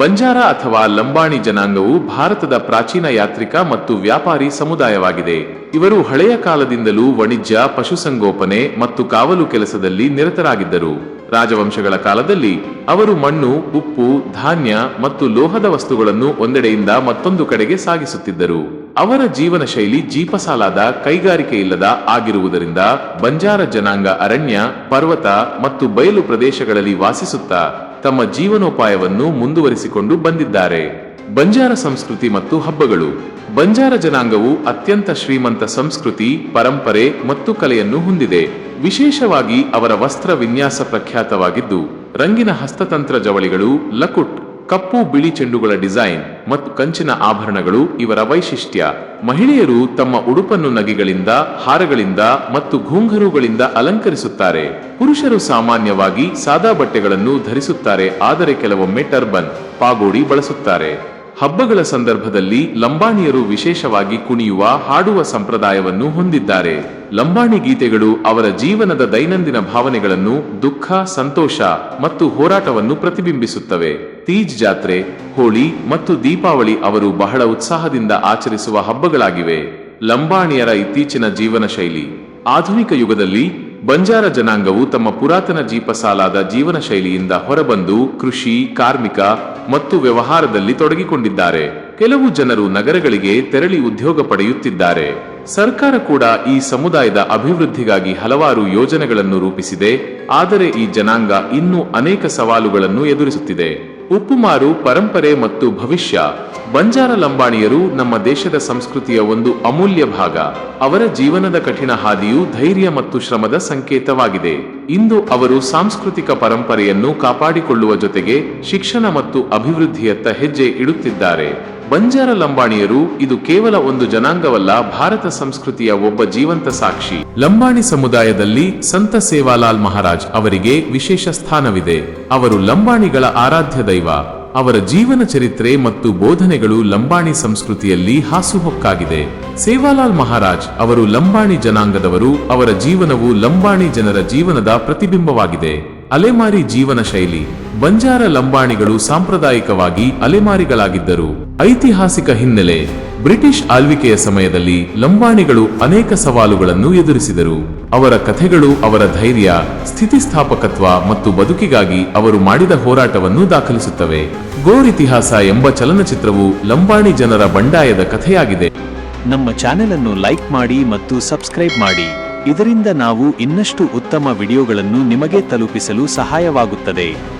ಬಂಜಾರ ಅಥವಾ ಲಂಬಾಣಿ ಜನಾಂಗವು ಭಾರತದ ಪ್ರಾಚೀನ ಯಾತ್ರಿಕ ಮತ್ತು ವ್ಯಾಪಾರಿ ಸಮುದಾಯವಾಗಿದೆ. ಇವರು ಹಳೆಯ ಕಾಲದಿಂದಲೂ ವಾಣಿಜ್ಯ, ಪಶುಸಂಗೋಪನೆ ಮತ್ತು ಕಾವಲು ಕೆಲಸದಲ್ಲಿ ನಿರತರಾಗಿದ್ದರು. ರಾಜವಂಶಗಳ ಕಾಲದಲ್ಲಿ ಅವರು ಮಣ್ಣು, ಉಪ್ಪು, ಧಾನ್ಯ ಮತ್ತು ಲೋಹದ ವಸ್ತುಗಳನ್ನು ಒಂದೆಡೆಯಿಂದ ಮತ್ತೊಂದು ಕಡೆಗೆ ಸಾಗಿಸುತ್ತಿದ್ದರು. ಅವರ ಜೀವನ ಶೈಲಿ ಜೀಪಸಾಲಾದ ಕೈಗಾರಿಕೆ ಇಲ್ಲದ ಆಗಿರುವುದರಿಂದ ಬಂಜಾರ ಜನಾಂಗ ಅರಣ್ಯ, ಪರ್ವತ ಮತ್ತು ಬಯಲು ಪ್ರದೇಶಗಳಲ್ಲಿ ವಾಸಿಸುತ್ತಾ ತಮ್ಮ ಜೀವನೋಪಾಯವನ್ನು ಮುಂದುವರಿಸಿಕೊಂಡು ಬಂದಿದ್ದಾರೆ. ಬಂಜಾರ ಸಂಸ್ಕೃತಿ ಮತ್ತು ಹಬ್ಬಗಳು. ಬಂಜಾರ ಜನಾಂಗವು ಅತ್ಯಂತ ಶ್ರೀಮಂತ ಸಂಸ್ಕೃತಿ, ಪರಂಪರೆ ಮತ್ತು ಕಲೆಯನ್ನು ಹೊಂದಿದೆ. ವಿಶೇಷವಾಗಿ ಅವರ ವಸ್ತ್ರ ವಿನ್ಯಾಸ ಪ್ರಖ್ಯಾತವಾಗಿದ್ದು, ರಂಗಿನ ಹಸ್ತತಂತ್ರ ಜವಳಿಗಳು, ಲಕುಟ್ ಕಪ್ಪು ಬಿಳಿ ಚೆಂಡುಗಳ ಡಿಸೈನ್ ಮತ್ತು ಕಂಚಿನ ಆಭರಣಗಳು ಇವರ ವೈಶಿಷ್ಟ್ಯ. ಮಹಿಳೆಯರು ತಮ್ಮ ಉಡುಪನ್ನು ನಗೆಗಳಿಂದ, ಹಾರಗಳಿಂದ ಮತ್ತು ಘೂಂಘರುಗಳಿಂದ ಅಲಂಕರಿಸುತ್ತಾರೆ. ಪುರುಷರು ಸಾಮಾನ್ಯವಾಗಿ ಸಾದಾ ಬಟ್ಟೆಗಳನ್ನು ಧರಿಸುತ್ತಾರೆ, ಆದರೆ ಕೆಲವೊಮ್ಮೆ ಟರ್ಬನ್, ಪಾಗೋಡಿ ಬಳಸುತ್ತಾರೆ. ಹಬ್ಬಗಳ ಸಂದರ್ಭದಲ್ಲಿ ಲಂಬಾಣಿಯರು ವಿಶೇಷವಾಗಿ ಕುಣಿಯುವ, ಹಾಡುವ ಸಂಪ್ರದಾಯವನ್ನು ಹೊಂದಿದ್ದಾರೆ. ಲಂಬಾಣಿ ಗೀತೆಗಳು ಅವರ ಜೀವನದ ದೈನಂದಿನ ಭಾವನೆಗಳನ್ನು ದುಃಖ, ಸಂತೋಷ ಮತ್ತು ಹೋರಾಟವನ್ನು ಪ್ರತಿಬಿಂಬಿಸುತ್ತವೆ. ತೀಜ್ ಜಾತ್ರೆ, ಹೋಳಿ ಮತ್ತು ದೀಪಾವಳಿ ಅವರು ಬಹಳ ಉತ್ಸಾಹದಿಂದ ಆಚರಿಸುವ ಹಬ್ಬಗಳಾಗಿವೆ. ಲಂಬಾಣಿಯರ ಇತ್ತೀಚಿನ ಜೀವನ ಶೈಲಿ. ಆಧುನಿಕ ಯುಗದಲ್ಲಿ ಬಂಜಾರ ಜನಾಂಗವು ತಮ್ಮ ಪುರಾತನ ಜೀಪಸಾಲಾದ ಜೀವನ ಶೈಲಿಯಿಂದ ಹೊರಬಂದು ಕೃಷಿ, ಕಾರ್ಮಿಕ ಮತ್ತು ವ್ಯವಹಾರದಲ್ಲಿ ತೊಡಗಿಕೊಂಡಿದ್ದಾರೆ. ಕೆಲವು ಜನರು ನಗರಗಳಿಗೆ ತೆರಳಿ ಉದ್ಯೋಗ ಪಡೆಯುತ್ತಿದ್ದಾರೆ. ಸರ್ಕಾರ ಕೂಡ ಈ ಸಮುದಾಯದ ಅಭಿವೃದ್ಧಿಗಾಗಿ ಹಲವಾರು ಯೋಜನೆಗಳನ್ನು ರೂಪಿಸಿದೆ. ಆದರೆ ಈ ಜನಾಂಗ ಇನ್ನೂ ಅನೇಕ ಸವಾಲುಗಳನ್ನು ಎದುರಿಸುತ್ತಿದೆ. ಉಪ್ಪುಮಾರು ಪರಂಪರೆ ಮತ್ತು ಭವಿಷ್ಯ. ಬಂಜಾರ ಲಂಬಾಣಿಯರು ನಮ್ಮ ದೇಶದ ಸಂಸ್ಕೃತಿಯ ಒಂದು ಅಮೂಲ್ಯ ಭಾಗ. ಅವರ ಜೀವನದ ಕಠಿಣ ಹಾದಿಯು ಧೈರ್ಯ ಮತ್ತು ಶ್ರಮದ ಸಂಕೇತವಾಗಿದೆ. ಇಂದು ಅವರು ಸಾಂಸ್ಕೃತಿಕ ಪರಂಪರೆಯನ್ನು ಕಾಪಾಡಿಕೊಳ್ಳುವ ಜೊತೆಗೆ ಶಿಕ್ಷಣ ಮತ್ತು ಅಭಿವೃದ್ಧಿಯತ್ತ ಹೆಜ್ಜೆ ಇಡುತ್ತಿದ್ದಾರೆ. ಬಂಜಾರ ಲಂಬಾಣಿಯರು ಇದು ಕೇವಲ ಒಂದು ಜನಾಂಗವಲ್ಲ, ಭಾರತ ಸಂಸ್ಕೃತಿಯ ಒಬ್ಬ ಜೀವಂತ ಸಾಕ್ಷಿ. ಲಂಬಾಣಿ ಸಮುದಾಯದಲ್ಲಿ ಸಂತ ಸೇವಾಲಾಲ್ ಮಹಾರಾಜ್ ಅವರಿಗೆ ವಿಶೇಷ ಸ್ಥಾನವಿದೆ. ಅವರು ಲಂಬಾಣಿಗಳ ಆರಾಧ್ಯ ದೈವ. ಅವರ ಜೀವನ ಚರಿತ್ರೆ ಮತ್ತು ಬೋಧನೆಗಳು ಲಂಬಾಣಿ ಸಂಸ್ಕೃತಿಯಲ್ಲಿ ಹಾಸುಹೊಕ್ಕಾಗಿದೆ. ಸೇವಾಲಾಲ್ ಮಹಾರಾಜ್ ಅವರು ಲಂಬಾಣಿ ಜನಾಂಗದವರು, ಅವರ ಜೀವನವು ಲಂಬಾಣಿ ಜನರ ಜೀವನದ ಪ್ರತಿಬಿಂಬವಾಗಿದೆ. ಅಲೆಮಾರಿ ಜೀವನ ಶೈಲಿ. ಬಂಜಾರ ಲಂಬಾಣಿಗಳು ಸಾಂಪ್ರದಾಯಿಕವಾಗಿ ಅಲೆಮಾರಿಗಳಾಗಿದ್ದರು. ಐತಿಹಾಸಿಕ ಹಿನ್ನೆಲೆ, ಬ್ರಿಟಿಷ್ ಆಳ್ವಿಕೆಯ ಸಮಯದಲ್ಲಿ ಲಂಬಾಣಿಗಳು ಅನೇಕ ಸವಾಲುಗಳನ್ನು ಎದುರಿಸಿದರು. ಅವರ ಕಥೆಗಳು, ಅವರ ಧೈರ್ಯ, ಸ್ಥಿತಿಸ್ಥಾಪಕತ್ವ ಮತ್ತು ಬದುಕಿಗಾಗಿ ಅವರು ಮಾಡಿದ ಹೋರಾಟವನ್ನು ದಾಖಲಿಸುತ್ತವೆ. ಗೋರ್ ಇತಿಹಾಸ ಎಂಬ ಚಲನಚಿತ್ರವು ಲಂಬಾಣಿ ಜನರ ಬಂಡಾಯದ ಕಥೆಯಾಗಿದೆ. ನಮ್ಮ ಚಾನೆಲ್ ಅನ್ನು ಲೈಕ್ ಮಾಡಿ ಮತ್ತು ಸಬ್ಸ್ಕ್ರೈಬ್ ಮಾಡಿ. ಇದರಿಂದ ನಾವು ಇನ್ನಷ್ಟು ಉತ್ತಮ ವಿಡಿಯೋಗಳನ್ನು ನಿಮಗೆ ತಲುಪಿಸಲು ಸಹಾಯವಾಗುತ್ತದೆ.